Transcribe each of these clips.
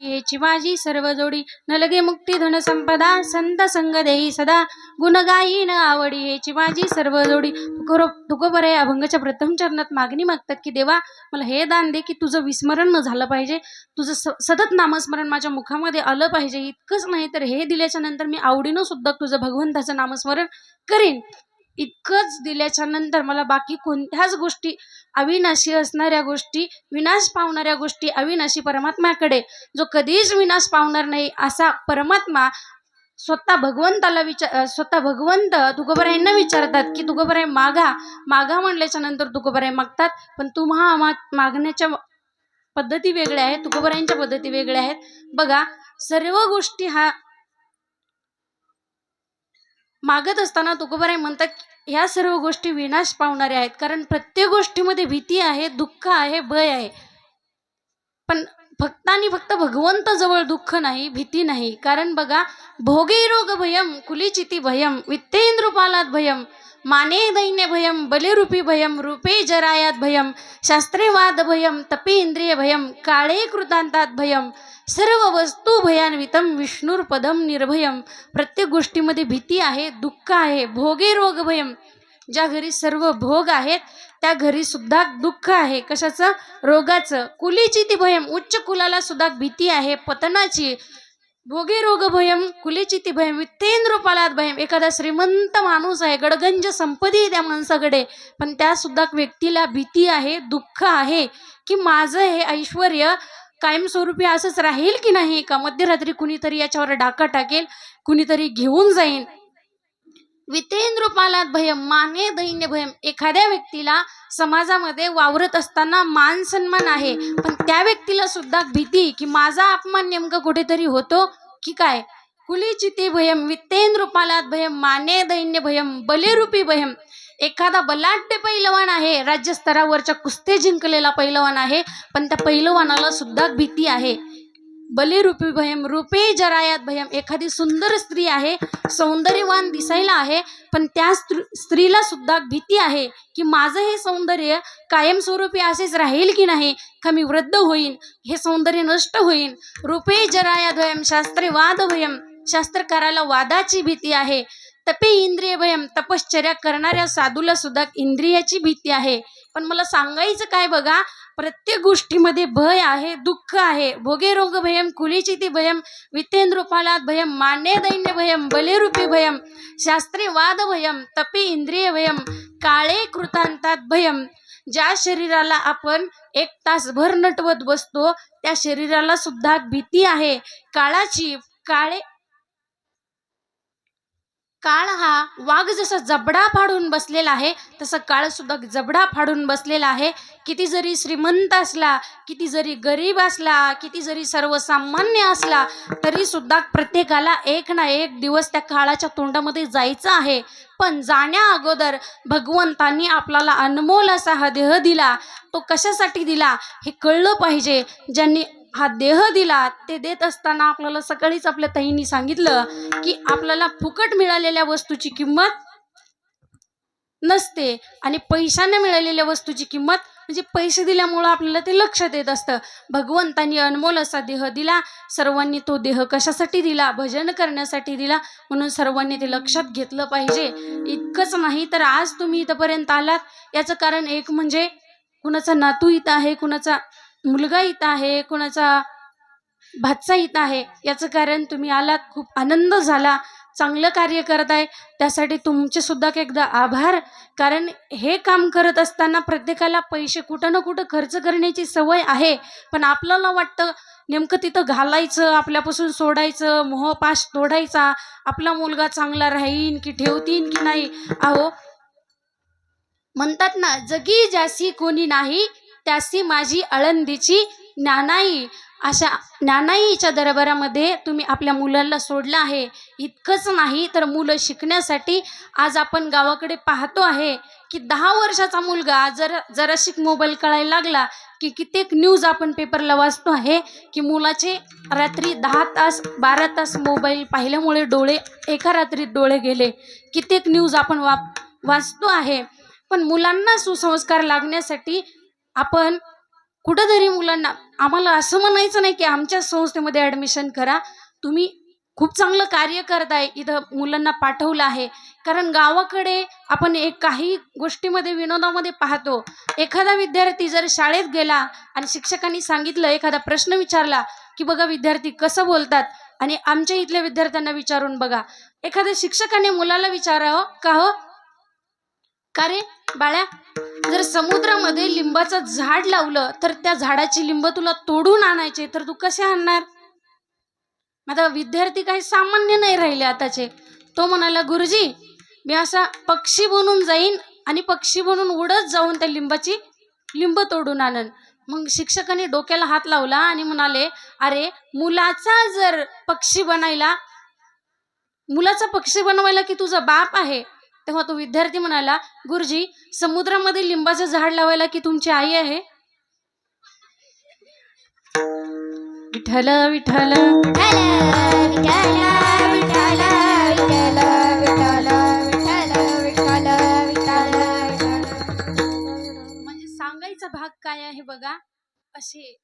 हेची माझी सर्व जोडी न लगे मुक्ती धन संपदा संत संग देई सदा. गुणगाई न आवडी हे माझी सर्व जोडी तुकोर तुकोबर आहे अभंगाच्या प्रथम चरणात मागणी मागतात की देवा मला हे दान दे की तुझं विस्मरण न झालं पाहिजे. तुझं स सतत नामस्मरण माझ्या मुखामध्ये आलं पाहिजे. इतकंच नाही तर हे दिल्याच्या नंतर मी आवडीनं सुद्धा तुझं भगवंताचं नामस्मरण करेन. इतकंच दिल्याच्या नंतर मला बाकी कोणत्याच गोष्टी अविनाशी असणाऱ्या गोष्टी विनाश पावणाऱ्या गोष्टी अविनाशी परमात्म्याकडे जो कधीच विनाश पावणार नाही असा परमात्मा स्वतः भगवंताला विचार स्वतः भगवंत तुकोबरायांना विचारतात की तुकोबराय मागा. मागा म्हणल्याच्या नंतर तुकोबराय मागतात पण तुम्हा मागण्याच्या पद्धती वेगळ्या आहेत तुकोबरायांच्या पद्धती वेगळ्या आहेत. बघा सर्व गोष्टी हा मागत असताना तुकोबराय म्हणतात ह्या सर्व गोष्टी विनाश पावणाऱ्या आहेत. कारण प्रत्येक गोष्टीमध्ये भीती आहे दुःख आहे भय आहे. पण फक्त आणि फक्त भगवंत जवळ दुःख नाही भीती नाही. कारण बघा भोगे रोग भयम कुलिचिती भयम वित्तेंद्रुपालात भयम माने दैन्य भयम बलिरूपी भयम रूपे जरायात भयम शास्त्रेवाद भयम तपे इंद्रिय भयम काळे कृतांतात भयम सर्व वस्तू भयान्वितम विष्णुर्पदम निर्भयम प्रत्येक गोष्टीमध्ये भीती आहे दुःख आहे भोगे रोग भयम ज्या घरी सर्व भोग आहेत त्या घरी सुद्धा दुःख आहे. कशाचं? रोगाचं. कुलीची ती भयम उच्च कुलाला सुद्धा भीती आहे पतनाची. भोगे रोग भयम कुलीची ती भयम वित्तेंद्र भयम एखादा श्रीमंत माणूस आहे गडगंज संपदी त्या माणसाकडे. पण त्या सुद्धा व्यक्तीला भीती आहे दुःख आहे की माझं हे ऐश्वर कायमस्वरूपी असंच राहील की नाही? का मध्यरात्री कुणीतरी याच्यावर डाका टाकेल कुणीतरी घेऊन जाईन? वितेंद्र पालात भयम माने दैन्य भयम एखाद्या व्यक्तीला समाजामध्ये वावरत असताना मान सन्मान आहे. पण त्या व्यक्तीला सुद्धा भीती की माझा अपमान नेमका कुठेतरी होतो की काय? कुलीचिते भयम वित्तेंद्र पालात भयम माने दैन्य भयम बलिरूपी भयम एखादा बलाढ्य पैलवान आहे राज्यस्तरावरच्या कुस्ते जिंकलेला पैलवान आहे पण त्या पैलवानाला सुद्धा भीती आहे. बलिरूपी भयम रूपे जरायात भयम एखादी सुंदर स्त्री आहे सौंदर्यवान दिसायला आहे पण त्या स्त्रीला सुद्धा भीती आहे की माझं हे सौंदर्य कायमस्वरूपी असेच राहील की नाही का मी वृद्ध होईन हे सौंदर्य नष्ट होईन. रूपे जरायात भयम शास्त्रे वाद भयम शास्त्रकाराला वादाची भीती आहे. तपे इंद्रिय भयम तपश्चर्या करणाऱ्या साधूला सुद्धा इंद्रियाची भीती आहे. पण मला सांगायचं काय बघा प्रत्येक गोष्टीमध्ये भय आहे दुःख आहे. भोगे रोग भयम कुलीचिती भयम वितेंद्रुपालात भयम मान्य दैन्य भयम बलेरूपी भयम शास्त्री वाद भयम तपे इंद्रिय भयम काळे कृतांतात भयम ज्या शरीराला आपण एक तासभर नटवत बसतो त्या शरीराला सुद्धा भीती आहे. काळाची काळे काळ हा वाघ जसा जबडा फाडून बसलेला आहे तसं काळ सुद्धा जबडा फाडून बसलेला आहे. किती जरी श्रीमंत असला किती जरी गरीब असला किती जरी सर्वसामान्य असला तरी सुद्धा प्रत्येकाला एक ना एक दिवस त्या काळाच्या तोंडामध्ये जायचं आहे. पण जाण्या अगोदर भगवंतांनी आपल्याला अनमोल असा हा देह दिला तो कशासाठी दिला हे कळलं पाहिजे. ज्यांनी हा देह दिला ते देत असताना आपल्याला सकाळीच आपल्या ताईंनी सांगितलं की आपल्याला फुकट मिळालेल्या वस्तूची किंमत नसते आणि पैशाने मिळालेल्या वस्तूची किंमत म्हणजे पैसे दिल्यामुळं आपल्याला ते लक्षात येत असतं. भगवंतांनी अनमोल असा देह दिला सर्वांनी तो देह कशासाठी दिला भजन करण्यासाठी दिला म्हणून सर्वांनी ते लक्षात घेतलं पाहिजे. इतकंच नाही तर आज तुम्ही इथंपर्यंत आलात. याचं कारण एक म्हणजे कुणाचा नातू इथं आहे कुणाचा मुलगा इथं आहे कोणाचा भातचा इथं आहे याचं कारण तुम्ही आलात खूप आनंद झाला चांगलं कार्य करत आहे. त्यासाठी तुमचे सुद्धा एकदा आभार. कारण हे काम करत असताना प्रत्येकाला पैसे कुठं ना कुठं खर्च करण्याची सवय आहे. पण आपल्याला वाटतं नेमकं तिथं घालायचं आपल्यापासून सोडायचं मोहपाश तोडायचा आपला मुलगा चांगला राहीन की ठेवतीन की नाही? अहो म्हणतात ना जगी जासी कोणी नाही त्यासी माझी आळंदीची नानाई. अशा नानाईच्या दरबारामध्ये तुम्ही आपल्या मुलांना सोडलं आहे. इतकंच नाही तर मुलं शिकण्यासाठी आज आपण गावाकडे पाहतो आहे की दहा वर्षाचा मुलगा जर जराशिक मोबाईल कळायला लागला की कित्येक न्यूज आपण पेपरला वाचतो आहे की मुलाचे रात्री दहा तास बारा तास मोबाईल पाहिल्यामुळे डोळे एका रात्रीत डोळे गेले. कित्येक न्यूज आपण वा वाचतो आहे. पण मुलांना सुसंस्कार लागण्यासाठी आपण कुठंतरी मुलांना आम्हाला असं म्हणायचं नाही की आमच्या संस्थेमध्ये ॲडमिशन करा. तुम्ही खूप चांगलं कार्य करताय इथं मुलांना पाठवलं आहे. कारण गावाकडे आपण एक काही गोष्टीमध्ये विनोदामध्ये पाहतो. एखादा विद्यार्थी जर शाळेत गेला आणि शिक्षकांनी सांगितलं एखादा प्रश्न विचारला की बघा विद्यार्थी कसं बोलतात आणि आमच्या इथल्या विद्यार्थ्यांना विचारून बघा. एखाद्या शिक्षकाने मुलाला विचारावं का हो? का रे? बाळ्या जर समुद्रामध्ये लिंबाचं झाड लावलं तर त्या झाडाची लिंब तुला तोडून आणायचे तर तू कसे आणणार? आता विद्यार्थी काही सामान्य नाही राहिले आताचे. तो म्हणाला गुरुजी मी असा पक्षी बनून जाईन आणि पक्षी बनून उडत जाऊन त्या लिंबाची लिंब तोडून आणन. मग शिक्षकाने डोक्याला हात लावला आणि म्हणाले अरे मुलाचा जर पक्षी बनायला मुलाचा पक्षी बनवायला की तुझा बाप आहे तेव्हा तो विद्यार्थी म्हणाला गुरुजी समुद्रामध्ये लिंबाचं झाड लावायला की तुमची आई आहे? विठ्ठल विठ्ठल. म्हणजे सांगायचा भाग काय आहे बघा? असे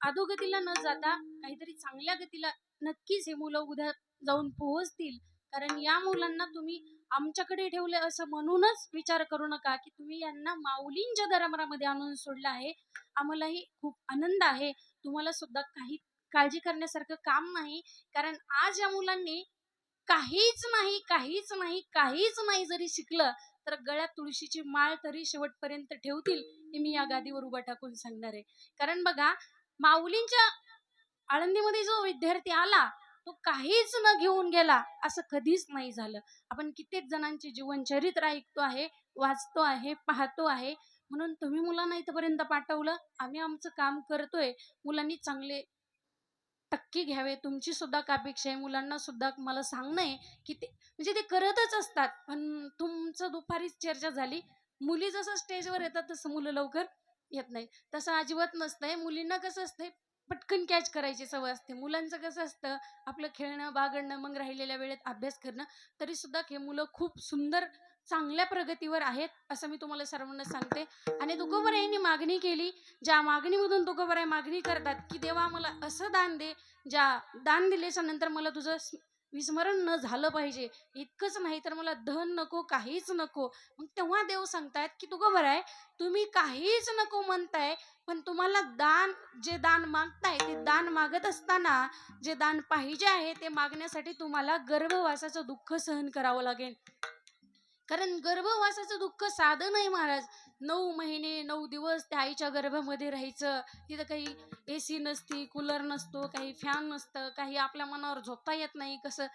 अधोगतीला न जाता काहीतरी चांगल्या गतीला नक्कीच हे मुलं उद्या जाऊन पोहोचतील. कारण या मुलांना तुम्ही आमच्याकडे ठेवले असं म्हणूनच विचार करू नका की तुम्ही यांना माऊलींच्या दरबारामध्ये आणून सोडलं आहे. आम्हालाही खूप आनंद आहे. तुम्हाला सुद्धा काही काळजी करण्यासारखं काम नाही. कारण आज या मुलांनी काहीच नाही काहीच नाही काहीच नाही जरी शिकलं तर गळ्यात तुळशीची माळ तरी शेवटपर्यंत ठेवतील हे मी या गादीवर उभा टाकून सांगणार आहे. कारण बघा माऊलींच्या आळंदीमध्ये जो विद्यार्थी आला तो काहीच न घेऊन गेला असं कधीच नाही झालं. आपण कित्येक जणांचे जीवनचरित्र ऐकतो आहे वाचतो आहे पाहतो आहे. म्हणून तुम्ही मुलांना इथपर्यंत पाठवलं. आम्ही आमचं काम करतोय. मुलांनी चांगले टक्के घ्यावे. तुमची सुद्धा अपेक्षा आहे. मुलांना सुद्धा मला सांगणं आहे की ते म्हणजे ते करतच असतात. पण तुमचं दुपारीच चर्चा झाली. मुली जसं स्टेजवर येतात तसं मुलं लवकर येत नाही. तसं अजिबात नसतंय. मुलींना कसं असतंय पटकन कॅच करायची सवय असते. मुलांचं कसं असतं आपलं खेळणं बागडणं मग राहिलेल्या वेळेत अभ्यास करणं तरी सुद्धा हे मुलं खूप सुंदर चांगल्या प्रगतीवर आहेत असं मी तुम्हाला सर्वांना सांगते. आणि तुकोबरायांनी मागणी केली ज्या मागणीमधून तुकोबराय मागणी करतात की देवा मला असं दान दे ज्या दान दिल्याच्या नंतर मला तुझं विस्मरण न झालं पाहिजे. इतकंच नाही तर मला धन नको काहीच नको. मग तेव्हा देव सांगतायत की तुकोबराय तुम्ही काहीच नको म्हणताय पण तुम्हाला दान जे दान मागताय ते दान मागत असताना जे दान पाहिजे आहे ते मागण्यासाठी तुम्हाला गर्भवासाचं दुःख सहन करावं लागेल. कारण गर्भवासाचं दुःख साधं नाही महाराज. नऊ महिने नऊ दिवस त्या आईच्या गर्भामध्ये राहायचं. तिथं काही ए सी नसती कूलर नसतो काही फॅन नसतं काही आपल्या मनावर झोपता येत नाही. कसं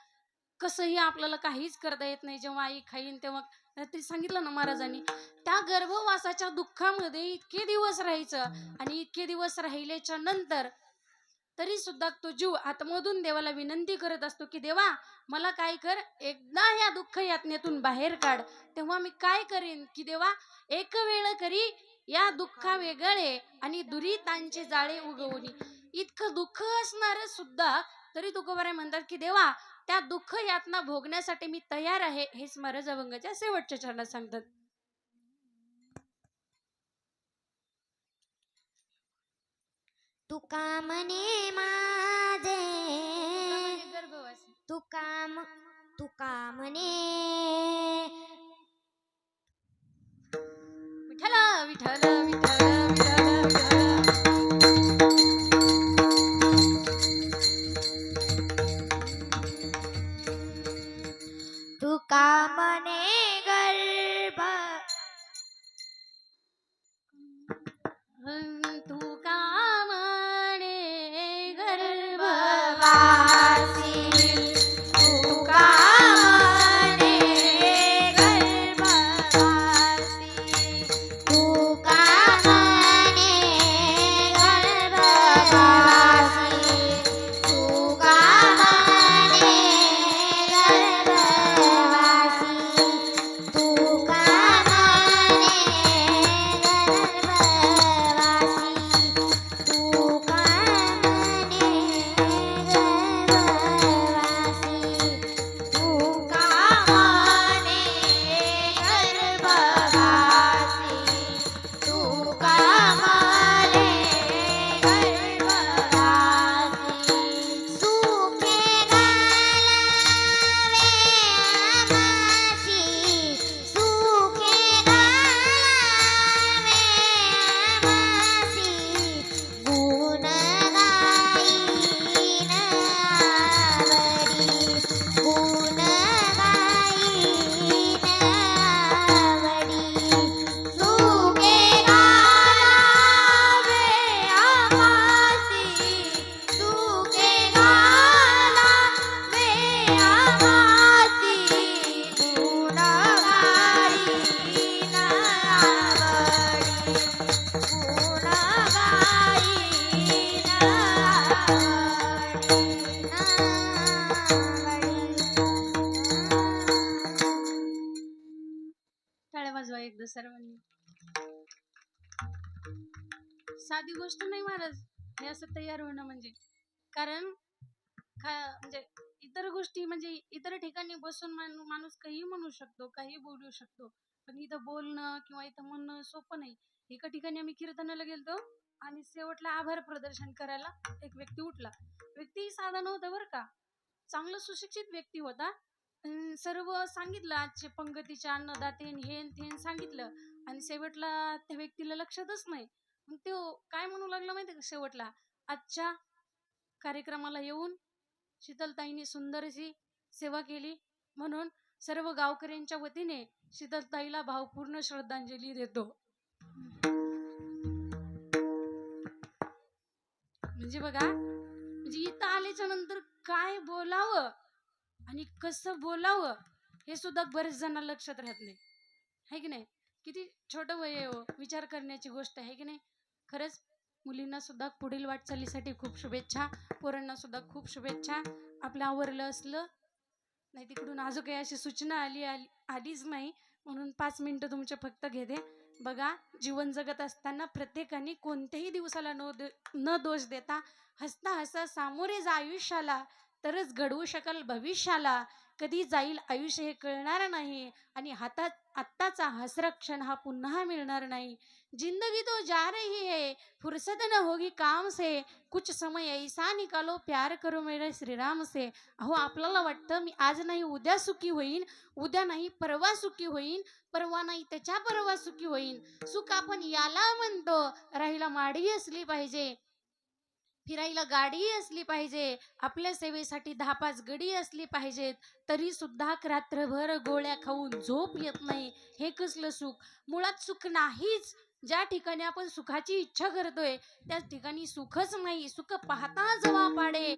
कसंही आपल्याला काहीच करता येत नाही. जेव्हा आई खाईन तेव्हा ते सांगितलं ना महाराजांनी त्या गर्भवासाच्या दुःखामध्ये इतके दिवस राहायचं आणि इतके दिवस राहिल्याच्या नंतर तरी सुद्धा तो जीव आतमधून देवाला विनंती करत असतो की देवा मला काय कर? एकदा ह्या दुःख यातनेतून बाहेर काढ. तेव्हा मी काय करेन? की देवा एक वेळ करी या दुःखा वेगळे आणि दुरितांचे जाळे उगवणी इतकं दुःख असणार सुद्धा तरी तुकोबारे म्हणतात की देवा त्या दुःख यातना भोगण्यासाठी मी तयार आहे. हे स्मरज अभंगाच्या शेवटच्या चरणात सांगतात. तुका म्हणे माझे. तुका तुका म्हणे विठ्ठल विठ्ठल विठ्ठल. सर्वांनी साधी गोष्ट नाही महाराज. हे असं तयार होणं म्हणजे. कारण म्हणजे इतर गोष्टी म्हणजे इतर ठिकाणी बसून माणूस काही म्हणू शकतो काही बोलू शकतो. पण इथं बोलणं किंवा इथं म्हणणं सोपं नाही. एका ठिकाणी आम्ही कीर्तनाला गेलतो आणि शेवटला आभार प्रदर्शन करायला एक व्यक्ती उठला. व्यक्ती साधा नव्हता बरं का. चांगला सुशिक्षित व्यक्ती होता. अन सर्व सांगितलं. आजचे पंगतीचे अन्नदातेन हेन थेन सांगितलं. आणि शेवटला त्या व्यक्तीला लक्षातच नाही. मग तो काय म्हणू लागला माहिती का शेवटला? आजच्या कार्यक्रमाला येऊन शीतलताईने सुंदर अशी सेवा केली. म्हणून सर्व गावकऱ्यांच्या वतीने शीतलताईला भावपूर्ण श्रद्धांजली देतो. म्हणजे बघा म्हणजे इथं आल्याच्यानंतर काय बोलावं? आणि कसं बोलावं हे सुद्धा बरेच जणांना लक्षात राहत नाही. आहे की नाही? किती छोटं वय हो विचार करण्याची गोष्ट आहे की नाही? खरंच मुलींना सुद्धा पुढील वाटचालीसाठी खूप शुभेच्छा पोरांना सुद्धा खूप शुभेच्छा. आपलं आवरलं असलं नाही तिकडून अजून काही अशी सूचना आली आली आलीच नाही. म्हणून पाच मिनटं तुमचे फक्त घेते. बघा जीवन जगत असताना प्रत्येकाने कोणत्याही दिवसाला न दो न दोष देता हसता हसता सामोरे जा आयुष्याला. तरच घडवू शकाल भविष्याला. कधी जाईल आयुष्य हे कळणार नाही आणि हातात आत्ताचा हसरक्षण हा पुन्हा मिळणार नाही. जिंदगी तो जा रही है फुर्सत न होगी काम से. कुछ समय ऐसा निकालो प्यार करो मेरे श्रीराम से. अहो आपल्याला वाटतं मी आज नाही उद्या सुखी होईन. उद्या नाही परवा सुखी होईन. परवा नाही त्याच्या परवा सुखी होईन. सुख आपण याला म्हणतो. राहिला माडी असली पाहिजे. फिरायला गाडी असली पाहिजे आपल्या सेवेसाठी दहा पाच गडी असली पाहिजेत तरी सुद्धा रात्रभर गोळ्या खाऊन झोप येत नाही. हे कसलं सुख? मुळात सुख नाहीच. ज्या ठिकाणी आपण सुखाची इच्छा करतोय त्या ठिकाणी सुखच नाही. सुख पाहता जवा पाडे.